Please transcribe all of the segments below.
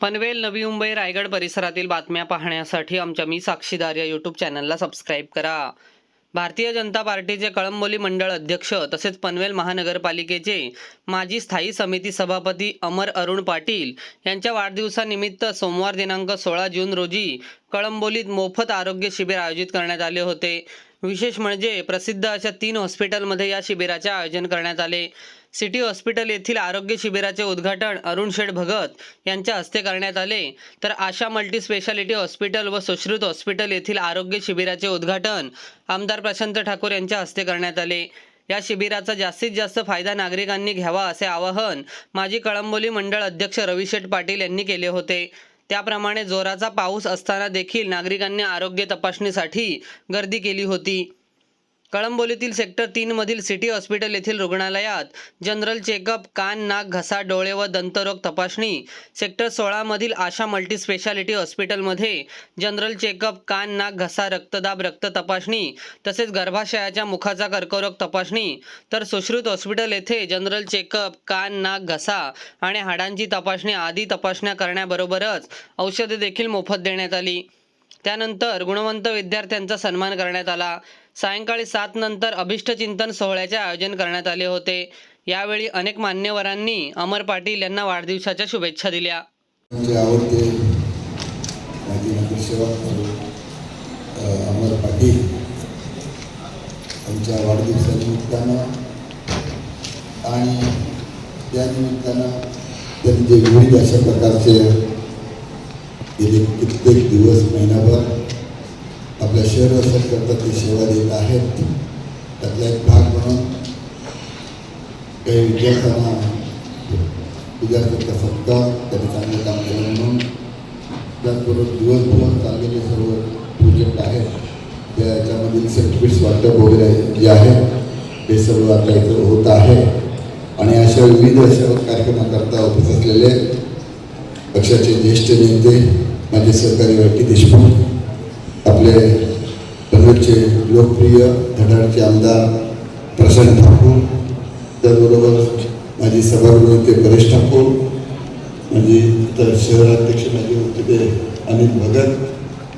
पनवेल नवी मुंबई रायगड परिसरातील बातम्या पाहण्यासाठी आमच्या मी साक्षीदार या यूट्यूब चॅनलला सबस्क्राईब करा. भारतीय जनता पार्टीचे कळंबोली मंडळ अध्यक्ष तसेच पनवेल महानगरपालिकेचे माजी स्थायी समिती सभापती अमर अरुण पाटील यांच्या वाढदिवसानिमित्त सोमवार दिनांक सोळा जून रोजी कळंबोलीत मोफत आरोग्य शिबिर आयोजित करण्यात आले होते. विशेष म्हणजे प्रसिद्ध अशा तीन हॉस्पिटलमध्ये या शिबिराचे आयोजन करण्यात आले. सिटी हॉस्पिटल येथील आरोग्य शिबिराचे उद्घाटन अरुण शेठ भगत यांच्या हस्ते करण्यात आले. तर आशा मल्टी स्पेशालिटी हॉस्पिटल व सुश्रुत हॉस्पिटल येथील आरोग्य शिबिराचे उद्घाटन आमदार प्रशांत ठाकूर यांच्या हस्ते करण्यात आले. या शिबिराचा जास्तीत जास्त फायदा नागरिकांनी घ्यावा असे आवाहन माजी कळंबोली मंडळ अध्यक्ष रविशेठ पाटील यांनी केले होते. त्याप्रमाणे जोराचा पाऊस असताना देखील नागरिकांनी आरोग्य तपासणीसाठी गर्दी केली होती. कळंबोलीतील सेक्टर तीन मधील सिटी हॉस्पिटल येथील रुग्णालयात जनरल चेकअप कान नाक घसा डोळे व दंतरोग तपासणी. सेक्टर सोळा मधील आशा मल्टी स्पेशालिटी हॉस्पिटलमध्ये जनरल चेकअप कान नाक घसा रक्तदाब रक्त तपासणी तसेच गर्भाशयाच्या मुखाचा कर्करोग तपासणी. तर सुश्रुत हॉस्पिटल येथे जनरल चेकअप कान नाक घसा आणि हाडांची तपासणी आदी तपासण्या करण्याबरोबरच औषधे देखील मोफत देण्यात आली. त्यानंतर गुणवंत विद्यार्थ्यांचा सन्मान करण्यात आला. सायंकाळी सात नंतर अभिष्टचिंतन सोहळ्याचे आयोजन करण्यात आले होते. यावेळी अनेक मान्यवरांनी अमर पाटील यांना वाढदिवसाच्या शुभेच्छा दिल्या. अमर पाटील यांच्या वाढदिवसानिमित्तानं आणि त्यानिमित्तानं त्यांनी जे विविध अशा प्रकारचे गेले कित्येक दिवस महिनाभर आपल्या शहरवासियांकरता ते सेवा देत आहेत. त्यातला एक भाग म्हणून काही विद्यार्थ्यांना विद्यार्थ्यांचा सत्कार त्यांनी चांगलं काम केलं म्हणून त्याचबरोबर दिवसभर चाललेले सर्व प्रोजेक्ट आहेत. त्याच्यामधील सर्टिफिकेट्स वाटप वगैरे जे आहे ते सर्व आता इथं होत आहे. आणि अशा विविध अशा कार्यक्रमाकरता उपस्थित असलेले पक्षाचे ज्येष्ठ नेते माझे सहकारी वाटी देशमुख आपले पनवेलचे लोकप्रिय धडाडचे आमदार प्रशांत ठाकूर त्याचबरोबर माझी सभागृह ते परेश ठाकूर म्हणजे इतर शहराध्यक्ष माझे होते ते अनिल भगत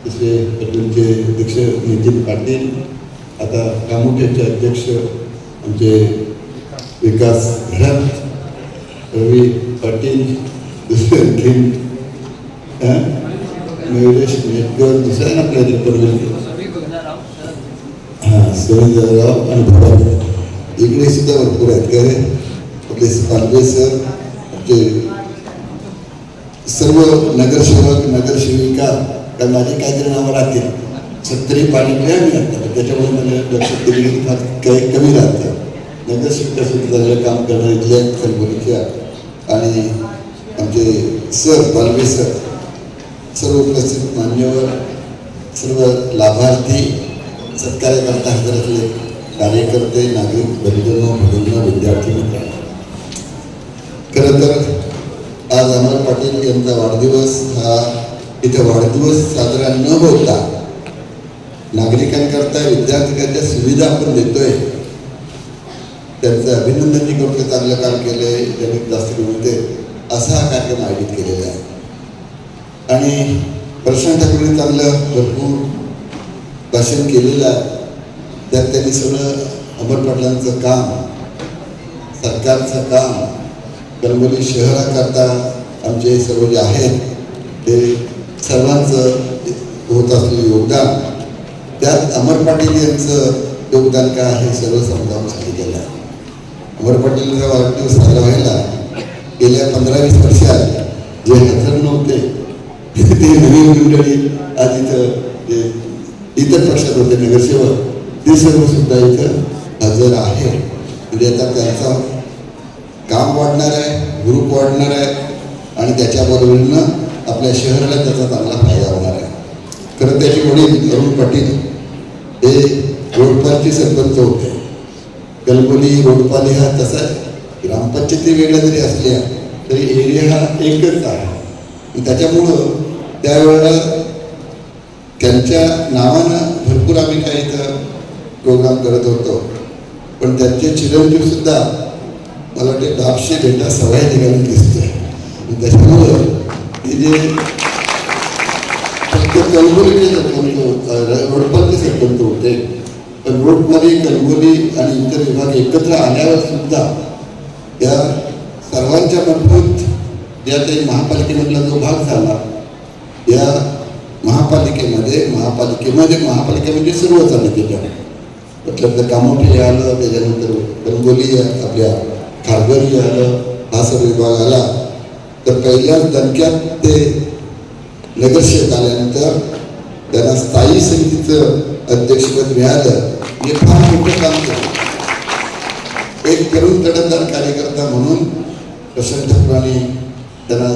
दुसरे पनवेलचे अध्यक्ष नितीन पाटील आता कामोठ्याचे अध्यक्ष आमचे विकास भरत रवी पाटील दुसरे आणखी अं? नेटकर दुसरा ना आपल्या इथे हां आणि इकडे सुद्धा भरपूर आहेत काय आपले पालवे सर आपले सर्व नगरसेवक नगरसेविका त्या माझे काहीतरी नावं राहतील सत्तरी पाणी प्रिया लागतात त्याच्यामुळे मला लक्षात दिली फार काही कमी राहतं नगरसेविका सुद्धा झालेलं काम करणार सर कलबुर्गीच्या आणि आमचे सर पालवे सर सर्व उपस्थित मान्यवर सर्व लाभार्थी सत्कार्यकर्ता हजरातले कार्यकर्ते नागरिक बंधूंनो भगिनींनो विद्यार्थी मित्र खरं तर आज अमर पाटील यांचा वाढदिवस हा इथे वाढदिवस साजरा न होता नागरिकांकरता विद्यार्थ्यांच्या सुविधा आपण देतोय. त्यांचं अभिनंदनही करतो चांगलं काम केलंय त्यांनी जास्त मिळते असा हा कार्यक्रम आयोजित केलेला आहे. आणि प्रशांत ठाकूरने चांगलं भरपूर भाषण केलेलं आहे. त्यात त्यांनी सगळं अमर पाटलांचं काम सरकारचं काम कलबुर्गी शहराकरता आमचे सर्व जे आहेत ते सर्वांचं होत असलेलं योगदान. त्यात अमर पाटील यांचं योगदान काय आहे सर्व समजावून सांगितलेलं आहे. अमर पाटील वाढदिवस साजरा व्हायला गेल्या पंधरा वीस वर्षात जे हजर नव्हते ते नवीन मंडळी आज इथं जे इतर पक्षात होते नगरसेवक ते सर्व सुद्धा इथं हजर आहे म्हणजे आता त्यांचा काम वाढणार आहे ग्रुप वाढणार आहे आणि त्याच्याबरोबरीनं आपल्या शहराला त्याचा चांगला फायदा होणार आहे खरं त्याचे वडील अरुण पाटील हे रोडपालचे सरपंच होते कल्पनी रोडपाली हा तसा ग्रामपंचायती वेगळ्या जरी असल्या। तरी एरिया हा एकच आहे त्याच्यामुळं त्यावेळेला त्यांच्या नावानं भरपूर आम्ही काही इथं प्रोग्राम करत होतो. पण त्यांचे चिरंजीव सुद्धा मला वाटते दाबशे भेटा सवय निघाली दिसतोय. आणि त्याच्यामुळं हे जे फक्त कलगोलीचे सरपंच रोडपरचे सरपंच होते. पण रोडमध्ये कलगोली आणि इतर विभाग एकत्र आल्यावर सुद्धा या सर्वांच्या मार्फत या काही महापालिकेमधला जो भाग झाला या महापालिकेमध्ये महापालिकेमध्ये महापालिका म्हणजे सर्वच आले त्याच्या म्हटलं तर कामोठे आलं त्याच्यानंतर रंगोली आपल्या खारघरी आलं हा सर्व विभाग आला. तर पहिल्याच दणक्यात ते नगरसेवक आल्यानंतर त्यांना स्थायी समितीचं अध्यक्षपद मिळालं. हे फार मोठं काम केलं. एक तरुण तडफदार कार्यकर्ता म्हणून प्रशांत ठाकूरांनी त्यांना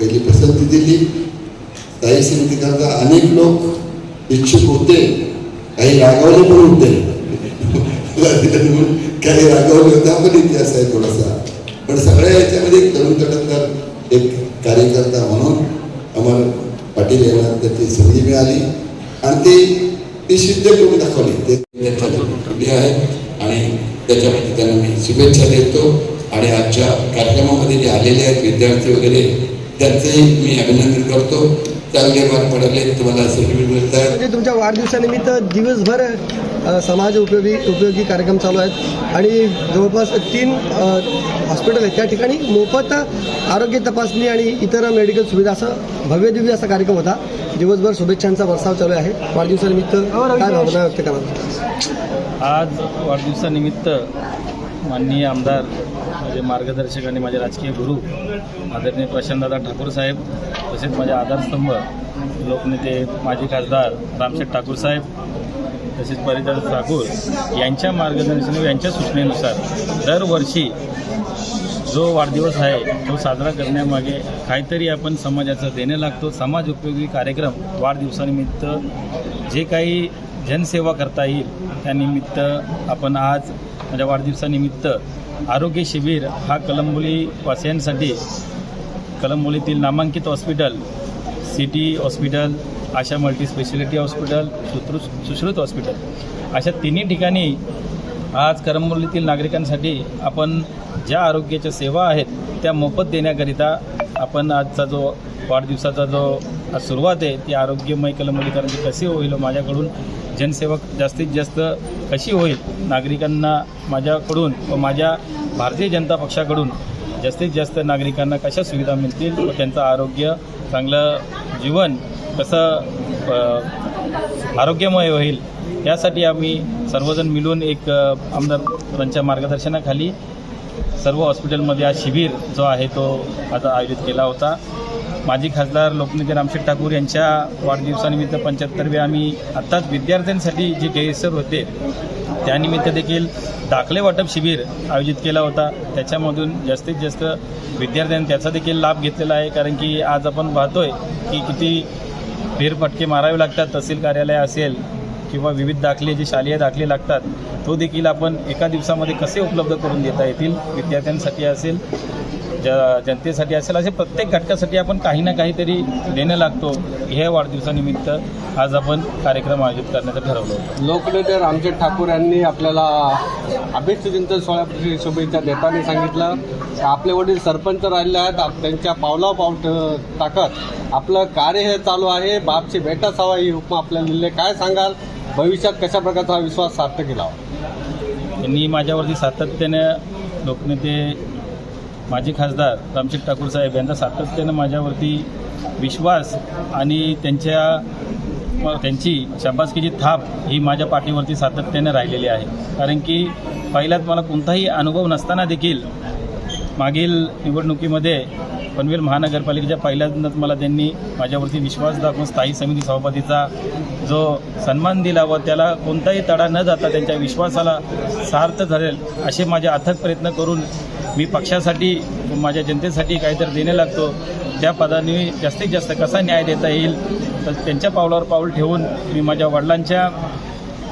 पहिली पसंती दिली. काही समितीकरता अनेक लोक इच्छुक होते काही रागावले पण होते. काही रागावले होते आपण इतिहास आहे थोडासा. पण सगळ्या याच्यामध्ये तरुण तटंतर एक कार्यकर्ता म्हणून अमर पाटील यांना त्याची संधी मिळाली. आणि ते ती सिद्ध करून दाखवली. ते त्यांच्या आहे आणि त्याच्यामध्ये त्यांना मी शुभेच्छा देतो. आणि आजच्या कार्यक्रमामध्ये जे आलेले आहेत विद्यार्थी वगैरे त्यांचंही मी अभिनंदन करतो. चांगले मार्क पडले तुम्हाला सर्टिफिकेट मिळत म्हणजे तुमच्या वाढदिवसानिमित्त दिवसभर समाज उपयोगी उपयोगी कार्यक्रम चालू आहेत. आणि जवळपास तीन हॉस्पिटल आहेत. त्या ठिकाणी मोफत आरोग्य तपासणी आणि इतर मेडिकल सुविधा असं भव्य दिव्य असा कार्यक्रम होता. दिवसभर शुभेच्छांचा वर्षाव चालू आहे. वाढदिवसानिमित्त काय भावना व्यक्त करा आज वाढदिवसानिमित्त माननीय आमदार माझे मार्गदर्शक आणि माझे राजकीय गुरु आदरणीय प्रशांतदादा ठाकूर साहेब तसेच माझे आधारस्तंभ लोकनेते माजी खासदार रामशेठ ठाकूर साहेब तसेच परिचार ठाकूर यांच्या मार्गदर्शन यांच्या सूचनेनुसार दरवर्षी जो वाढदिवस आहे तो साजरा करण्यामागे काहीतरी आपण समाजाचं देणं लागतो. समाज उपयोगी कार्यक्रम वाढदिवसानिमित्त जे काही जनसेवा करता येईल त्यानिमित्त आपण आज माझ्या वाढदिवसानिमित्त आरोग्य शिबिर हा कलंबोली वासियांसाठी कलंबोलीतील नामांकित hospital city hospital Asha multi speciality hospital Shotru Sushrut hospital अशा तिन्ही ठिकाणी आज करंबोलीतील नागरिकांसाठी आपण ज्या आरोग्याच्या सेवा आहेत त्या मोफत देण्याकरिता आपण आजचा जो वाढदिवसाचा जो सुरुवात आहे ती आरोग्यमय कलंबोलीकरांची कशी होईल हो माझ्याकडून जनसेवक जास्तीत जास्त कशी होईल नागरिकांना माझ्याकडून व माझ्या भारतीय जनता पक्षाकडून जास्तीत जास्त नागरिकांना कशा सुविधा मिळतील व त्यांचं आरोग्य चांगलं जीवन कसं आरोग्यमय होईल यासाठी आम्ही सर्वजण मिळून एक आमदारांच्या मार्गदर्शनाखाली सर्व हॉस्पिटलमध्ये आज शिबिर जो आहे तो आता आयोजित केला होता. माजी खासदार लोकनेते रामशेठ ठाकूर यांच्या वाढदिवसानिमित्त पंच्याहत्तरवे आम्ही आत्ताच विद्यार्थ्यांसाठी जे गैरसर होते त्यानिमित्त देखील दाखले वाटप शिबिर आयोजित केला होता. त्याच्यामधून जास्तीत जास्त विद्यार्थ्यांनी त्याचा देखील लाभ घेतलेला आहे कारण की आज आपण पाहतोय की किती फेरफटके मारावे लागतात तहसील कार्यालय असेल किंवा विविध दाखले जे शालेय दाखले लागतात तो देखील आपण एका दिवसामध्ये कसे उपलब्ध करून देता येतील विद्यार्थ्यांसाठी असेल ज जनतेसाठी असेल असे प्रत्येक घटकासाठी आपण काही ना काहीतरी देणं लागतो. हे वाढदिवसानिमित्त आज आपण कार्यक्रम आयोजित करण्याचं ठरवलं लोकनेते रामचंद ठाकूर यांनी आपल्याला अभिष्टचिंतन सोहळ्याप्रती शुभेच्छा देताना सांगितलं. आपले वडील सरपंच राहिले आहेत त्यांच्या पावला पाव टाकत आपलं कार्य हे चालू आहे. बापची बेटा सावा ही उपमा आपल्याला दिली. काय सांगाल? भविष्यात कशा प्रकारचा हा विश्वास सार्थ केला? यांनी माझ्यावरती सातत्यानं लोकनेते माजी खासदार रामशेठ ठाकूर साहेब यांचा सातत्यानं माझ्यावरती विश्वास आणि त्यांच्या त्यांची शाबासकीची थाप ही माझ्या पाठीवरती सातत्याने राहिलेली आहे. कारण की पहिल्यात मला कोणताही अनुभव नसताना देखील मागील निवडणुकीमध्ये पनवेल महानगरपालिकेच्या पहिल्यांदाच मला त्यांनी माझ्यावरती विश्वास दाखवून स्थायी समिती सभापतीचा जो सन्मान दिला व त्याला कोणताही तडा न जाता त्यांच्या विश्वासाला सार्थ ठरेल असे माझे अथक प्रयत्न करून मी पक्षासाठी माझ्या जनतेसाठी काहीतरी देणे लागतो. त्या पदाने जास्तीत जास्त कसा न्याय देता येईल? तर त्यांच्या पावलावर पाऊल ठेवून मी माझ्या वडिलांच्या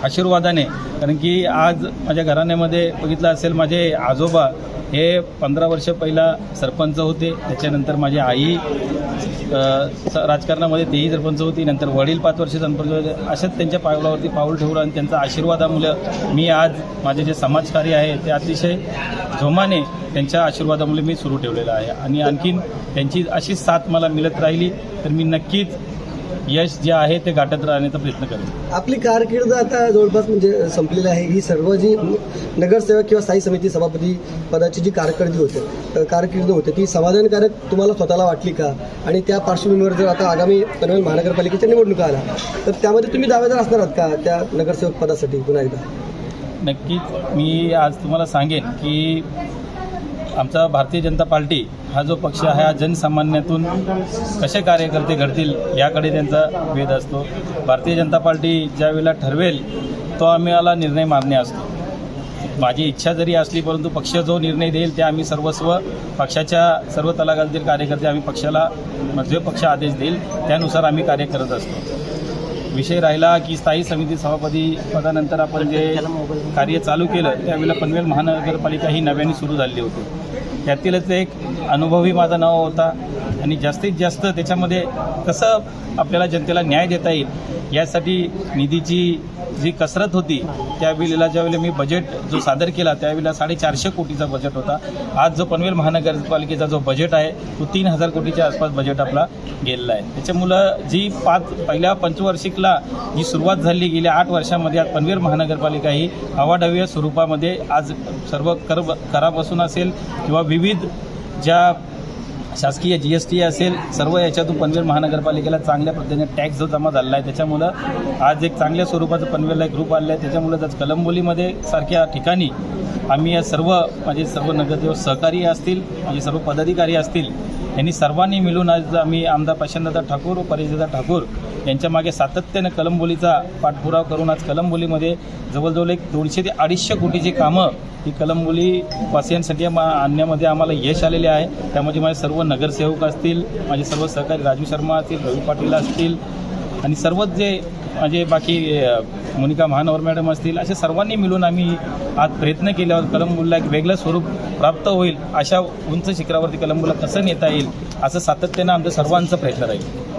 आशीर्वादाने. कारण की आज माझ्या घराण्यामध्ये बघितलं असेल माझे आजोबा हे पंधरा वर्ष पहिला सरपंच होते. त्याच्यानंतर माझी आई स- राजकारणामध्ये तेही सरपंच होती. नंतर वडील पाच वर्ष सरपंच होते. अशाच त्यांच्या पावलावरती पाऊल ठेवलं आणि त्यांचा आशीर्वादामुळे मी आज माझे जे समाजकार्य आहे ते अतिशय जोमाने त्यांच्या आशीर्वादामुळे मी सुरू ठेवलेलं आहे. आणि आणखीन त्यांची अशीच साथ मला मिळत राहिली तर मी नक्कीच यश जे आहे ते गाठत राहण्याचा प्रयत्न करेन. आपली कारकीर्द आता जवळपास म्हणजे संपलेली आहे. ही सर्व जी नगरसेवक किंवा स्थायी समिती सभापती पदाची जी कारकिर्दी होते कारकीर्द होते ती समाधानकारक तुम्हाला स्वतःला वाटली का? आणि त्या पार्श्वभूमीवर जर आता आगामी पनवेल महानगरपालिकेच्या निवडणुका आल्या तर त्यामध्ये तुम्ही दावेदार असणार आहात का त्या नगरसेवक पदासाठी पुन्हा एकदा? नक्कीच. मी आज तुम्हाला सांगेन की आमचा भारतीय जनता पार्टी हा जो पक्ष आहे हा जनसामान्यातून कसे कार्यकर्ते घडतील याकडे त्यांचा वेध असतो. भारतीय जनता पार्टी ज्या वेळेला ठरवेल तो आम्हाला निर्णय मान्य असतो. माझी इच्छा जरी असली परंतु पक्ष जो निर्णय देईल ते आम्ही सर्वस्व पक्षाच्या सर्व तलागातील कार्यकर्ते आम्ही पक्षाला जे पक्ष आदेश देईल त्यानुसार आम्ही कार्य करत असतो. विषय राहिला की स्थायी समिती सभापती पदानंतर आपण जे कार्य चालू केलं त्यावेळेला पनवेल महानगरपालिका ही नव्याने सुरू झालेली होती. त्यातीलच एक अनुभवी माझा नवा होता. आणि जास्तीत जास्त त्याच्यामध्ये कसं आपल्याला जनतेला न्याय देता येईल यासाठी निधीची जी कसरत होती त्यावेळेला ज्यावेळेला मी बजेट जो सादर केला त्यावेळेला साडेचारशे कोटीचा बजेट होता. आज जो पनवेल महानगरपालिकेचा जो बजेट आहे तो तीन हजार कोटीच्या आसपास बजेट आपला गेलेला आहे. त्याच्यामुळं जी पाच पहिल्या पंचवार्षिकला जी सुरुवात झाली गेल्या आठ वर्षामध्ये आज पनवेल महानगरपालिका ही अवाढव्य स्वरूपामध्ये आज सर्व कर करापासून असेल किंवा विविध ज्या शासकीय जी एस टी असेल सर्व याच्यातून पनवेल महानगरपालिकेला चांगल्या पद्धतीने टॅक्स जो जमा झालेला आहे त्याच्यामुळं आज एक चांगल्या स्वरूपाचं पनवेलला एक ग्रुप आलेला आहे. त्याच्यामुळं आज कलंबोलीमध्ये सारख्या ठिकाणी आम्ही या सर्व माझे सर्व नगरसेवक सहकारी असतील माझे सर्व पदाधिकारी असतील यांनी सर्वांनी मिळून आज आम्ही आमदार प्रशांतदा ठाकूर व परेशदा ठाकूर यांच्या मागे सातत्यानं कलंबोलीचा पाठपुरावा करून आज कलंबोलीमध्ये जवळजवळ एक दोनशे ते अडीचशे कोटीची कामं ही कलंबोली वासियांसाठी आणण्यामध्ये आम्हाला यश आलेले आहे. त्यामध्ये माझे सर्व नगरसेवक असतील माझे सर्व सहकारी राजू शर्मा असतील रवी पाटील असतील आणि सर्वच जे म्हणजे बाकी मोनिका महानवर मॅडम असतील अशा सर्वांनी मिळून आम्ही आज प्रयत्न केल्यावर कलंबुलला एक वेगळं स्वरूप प्राप्त होईल अशा उंच शिखरावरती कलंबुला कसं नेता येईल असं सातत्यानं आमचं सर्वांचा प्रयत्न राहील.